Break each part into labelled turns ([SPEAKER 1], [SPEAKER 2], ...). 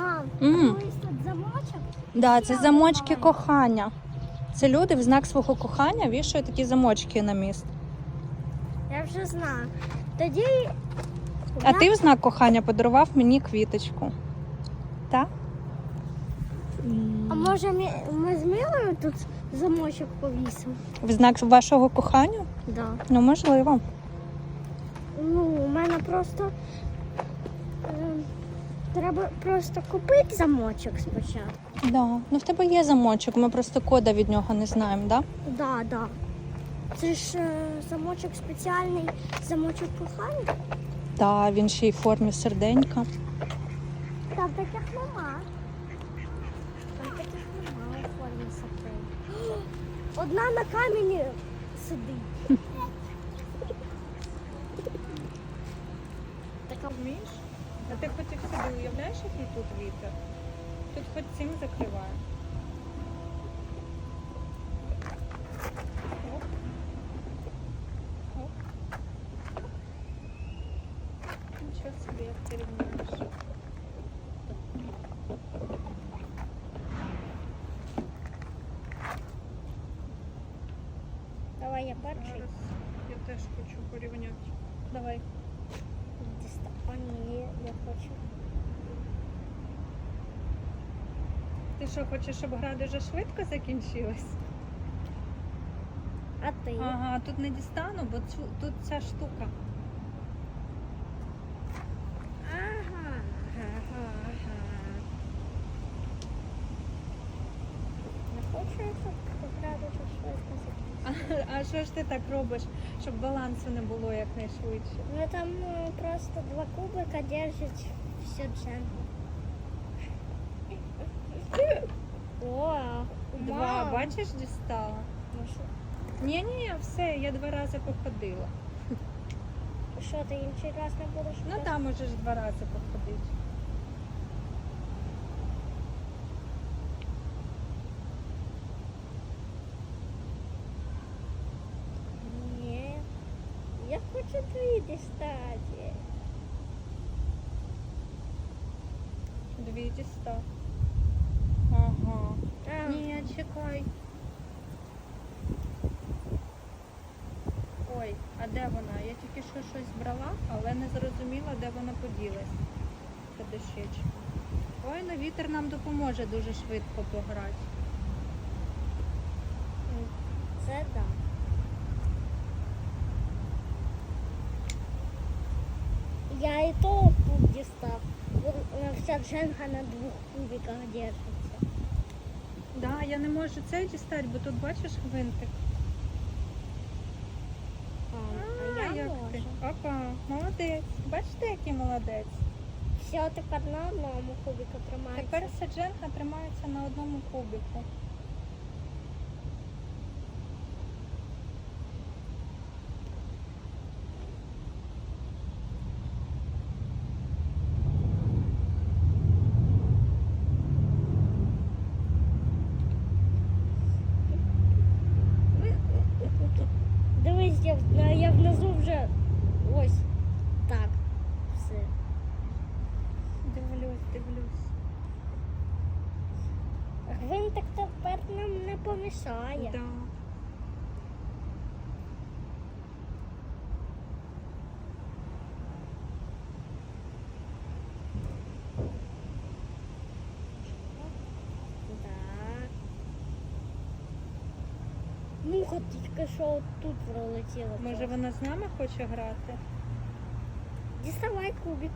[SPEAKER 1] Мам,
[SPEAKER 2] М.
[SPEAKER 1] ось тут замочок.
[SPEAKER 2] Да, це замочки кохання. Це люди в знак свого кохання вішають такі замочки на міст.
[SPEAKER 1] Я вже знаю. Тоді.
[SPEAKER 2] А ти в знак кохання подарував мені квіточку. Так?
[SPEAKER 1] А може ми, ми з Милою тут замочок повісимо?
[SPEAKER 2] В знак вашого кохання?
[SPEAKER 1] Да.
[SPEAKER 2] Ну, можливо.
[SPEAKER 1] Ну, у мене просто. Треба просто купити замочок спочатку.
[SPEAKER 2] Да. Ну в тебе є замочок, ми просто кода від нього не знаємо, так?
[SPEAKER 1] Да, да. Це ж е, замочок спеціальний замочок кохання.
[SPEAKER 2] Да? Так, він ще й в формі серденька.
[SPEAKER 1] Там таких нема. Там таких нема у формі сапей. Одна на камені сидить. Така
[SPEAKER 2] Вмієш? А ти хоч уявляєш, який тут вітер? Тут хоч цим закриває. Оп. Оп. Нічого собі, як ти рівняєш.
[SPEAKER 1] Давай я перший.
[SPEAKER 2] Зараз я теж хочу порівняти. Давай.
[SPEAKER 1] Діста- А ні, я хочу.
[SPEAKER 2] Ти що, хочеш, щоб гра дуже швидко закінчилась?
[SPEAKER 1] А ти?
[SPEAKER 2] Ага, тут не дістану, бо цю, тут ця штука.
[SPEAKER 1] Ага. Ага. Ага. Не хочу, щоб гра дуже швидко закінчилася.
[SPEAKER 2] А, а що ж ти так робиш, щоб балансу не було якнайшвидше?
[SPEAKER 1] Ну там е, просто два кубика держать все дженгу. О,
[SPEAKER 2] Два,
[SPEAKER 1] мам.
[SPEAKER 2] бачиш, дістала?
[SPEAKER 1] Ну що,
[SPEAKER 2] Ні, ні, все, я два рази походила.
[SPEAKER 1] що ти інший раз не будеш?
[SPEAKER 2] Ну
[SPEAKER 1] брати?
[SPEAKER 2] там можеш два рази походити.
[SPEAKER 1] Ні. Я хочу твої дістати.
[SPEAKER 2] Дві дістав. Ага. Ні, чекай. Ой, а де вона? Я тільки що щось брала, але не зрозуміла, де вона поділась. Та дощечка. Ой, ну вітер нам допоможе дуже швидко пограти.
[SPEAKER 1] це да. Я і то тут дістав. Вся дженга на двох кубиках держиться.
[SPEAKER 2] Да, я не можу цей дістати, бо тут бачиш гвинтик.
[SPEAKER 1] А,
[SPEAKER 2] А,
[SPEAKER 1] а я
[SPEAKER 2] як ти? Опа, молодець. Бачите, який молодець?
[SPEAKER 1] Все, тепер на одному кубику тримається.
[SPEAKER 2] Тепер саджанка тримається на одному кубику.
[SPEAKER 1] Дивись, я, в- я внизу вже ось так. Все.
[SPEAKER 2] Дивлюсь, дивлюсь.
[SPEAKER 1] Гвинтик тепер нам не помішає.
[SPEAKER 2] Да.
[SPEAKER 1] Муха тільки що тут пролетіла.
[SPEAKER 2] Може вона з нами хоче грати?
[SPEAKER 1] Діставай кубик.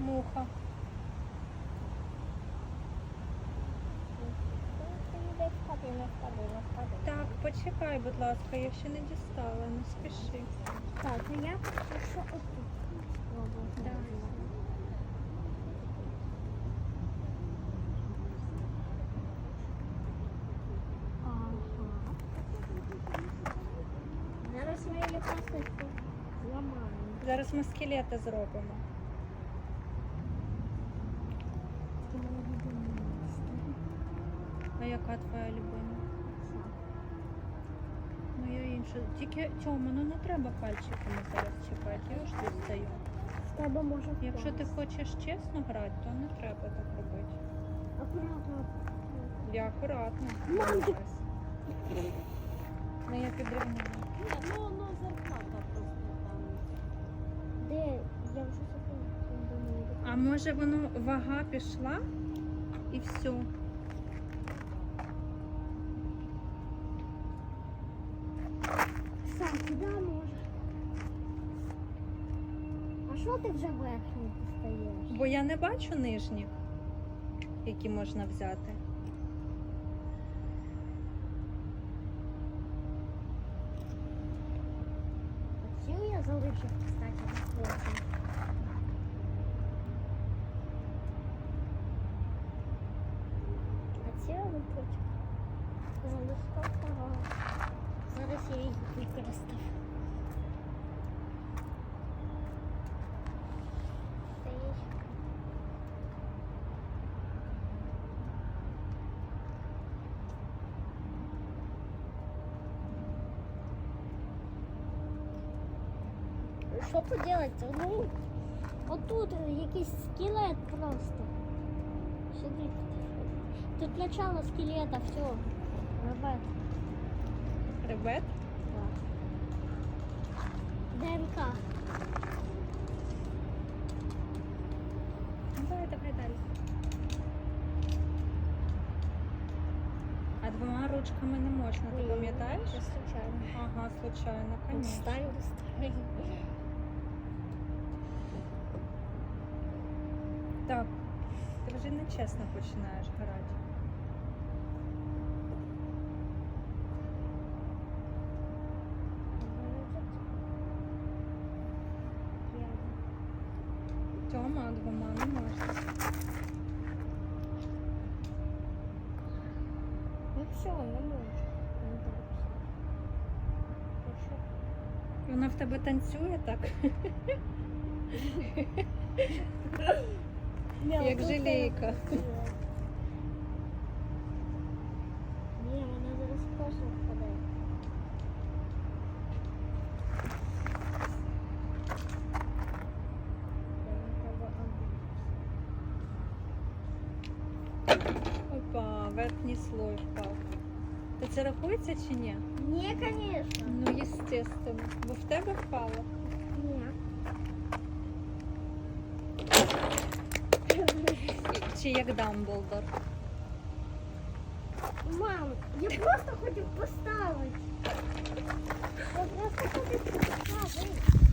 [SPEAKER 2] Муха.
[SPEAKER 1] Не впади, не впади.
[SPEAKER 2] Так, почекай, будь ласка, я ще не дістала, не спіши.
[SPEAKER 1] Так, а я що отут. Ага. Зараз ми її просто зламаємо.
[SPEAKER 2] Зараз ми скелети зробимо. А яка твоя любима? Ну я інша. Тільки Тьома, ну не треба пальчиками зараз чіпати, я ж дістаю.
[SPEAKER 1] тебе може
[SPEAKER 2] Якщо ти хочеш чесно грати, то не треба так робити.
[SPEAKER 1] Акуратно.
[SPEAKER 2] Я акуратно.
[SPEAKER 1] Мам, ти-
[SPEAKER 2] Ну я підрівняю.
[SPEAKER 3] Ні, ну воно зарплата просто там.
[SPEAKER 1] Де? Я вже забула.
[SPEAKER 2] А може воно вага пішла і все.
[SPEAKER 1] Сам, куди може? А що ти вже верхній достаєш?
[SPEAKER 2] Бо я не бачу нижніх, які можна взяти.
[SPEAKER 1] Цю я залишив, кстати, на потім. А цю я потім. Зараз я її використав. Що поделать? Ну, отут якийсь скелет просто. Сюди. Тут начало скелета, все. Робот.
[SPEAKER 2] Ребет?
[SPEAKER 1] ДНК.
[SPEAKER 2] Ну, Давай, давай далі. А двома ручками не можна, ти пам'ятаєш?
[SPEAKER 1] Случайно.
[SPEAKER 2] Ага, случайно, конечно.
[SPEAKER 1] Достань, достань.
[SPEAKER 2] Так, ти вже нечесно починаєш грати. Тьома, двома не можна.
[SPEAKER 1] Ну все, не. Ну. Хорошо.
[SPEAKER 2] Вона в тебе танцює так, як
[SPEAKER 1] отут
[SPEAKER 2] жалійка.
[SPEAKER 1] Ні, вона зараз просто впаде.
[SPEAKER 2] Опа, верхній слой впав. То це рахується чи ні?
[SPEAKER 1] Ні, звісно.
[SPEAKER 2] Ну, естественно. Бо в тебе впало. Чи як Дамблдор.
[SPEAKER 1] Мам, я просто хотів поставити. Я просто хотів поставити.